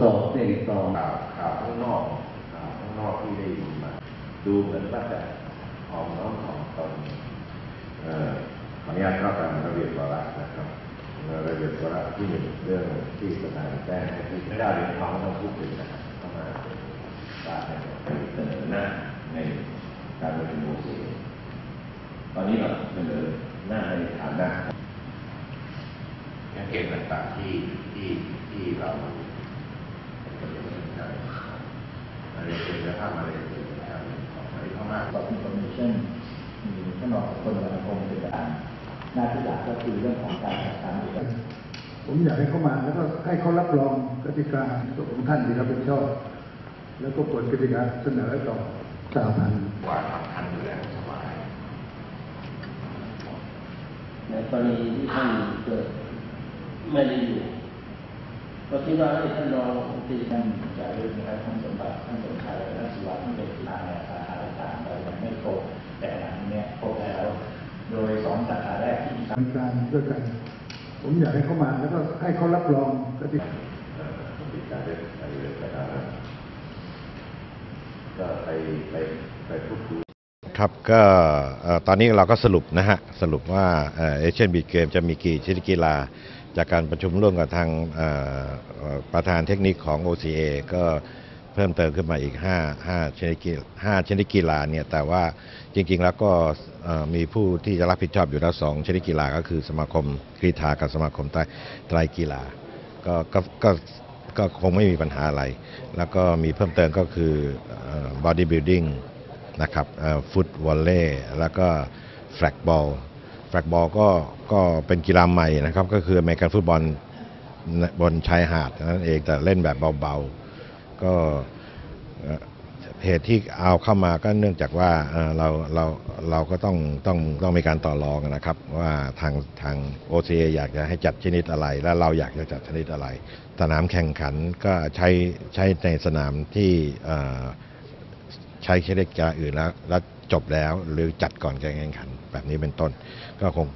สองเสียงอีกสองข่าวข่าวข้างนอกข่าวข้างนอกที่ได้ยินมา ดูเหมือนว่าจะหอมน้อมหอมตนเอ่อขออนุญาตเข้าตามระเบียบวาระนะครับเระเบียบวาระที่หนึ่งเรื่องที่ประธานแจ้งที่ไม่ได้เรียนทองต้องพูดถึงนะครับเข้ามาการเสนอหน้าในการประชุมโอซีตอนนี้เราเสนอหน้าในฐานะแเกณฑ์ต่างๆที่ที่ที่เรา อะไร เป็นกระทั่งอะไรเป็นกระทั่งของอะไรเข้ามากับอินโฟมิชันมีท่านรองคนละคมเป็นประธานหน้าที่หลักก็คือเรื่องของการจัดการอุปกรณ์ผมอยากให้เขามาแล้วก็ให้เขารับรองกติกาของท่านที่รับผิดชอบแล้วก็กฎกติกาเสนอต่อสาพันธ์กว่าทำทันอยู่แล้วสบายในกรณีที่ท่านเกิดไม่ได้อยู่ก็คิดว่าให้ท่านรองตีท่าน แรกที่ทำการด้วยกัน ผมอยากให้เขามาแล้วก็ให้เขารับรองกติกาเอ่อมีการเรียนไปเรียนไปแล้วนะก็ไปไปไปพูดคุยครับก็ตอนนี้เราก็สรุปนะฮะ สรุปว่าเอเชียนบีเกมจะมีกี่ชนิดกีฬา จากการประชุมร่วมกับทางประธานเทคนิคของ OCA ก็ เพิ่มเติมขึ้นมาอีก 5 5ชนิดกีฬา5ชนิดกีฬาเนี่ยแต่ว่าจริงๆแล้วก็มีผู้ที่จะรับผิดชอบอยู่แล้วสองชนิดกีฬาก็คือสมาคมกรีฑากับสมาคมไตรไตรกีฬาก็ก็ก็ก็คงไม่มีปัญหาอะไร แล้วก็มีเพิ่มเติมก็คือบอดี้บิ l ดิ้งนะครับฟุตวอลเล่แล้วก็แฟลกบอลแฟลกบอลก็ก็เป็นกีฬาใหม่นะครับ ก็คืออเมริกันฟุตบอลบนชายหาดนั่นเองแต่เล่นแบบเบาๆ ก็เหตุที่เอาเข้ามาก็เนื่องจากว่าเราเราเราก็ต้องต้องต้องมีการต่อรองนะครับ ว่าทางทาง OCA อยากจะให้จัดชนิดอะไร และเราอยากจะจัดชนิดอะไร สนามแข่งขันก็ใช้ใช้ในสนามที่ใช้ชนิดกีฬาอื่นแล้วแล้วจบแล้วหรือจัดก่อนการแข่งขันแบบนี้เป็นต้น ก็คง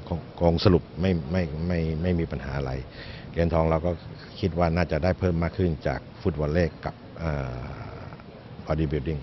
คงสรุปไม่ไม่ไม่ไม่มีปัญหาอะไรเหรียญทองเราก็คิดว่าน่าจะได้เพิ่มมากขึ้นจากฟุตบอลเล็กกับ บอดี้บิ l ดิ้ง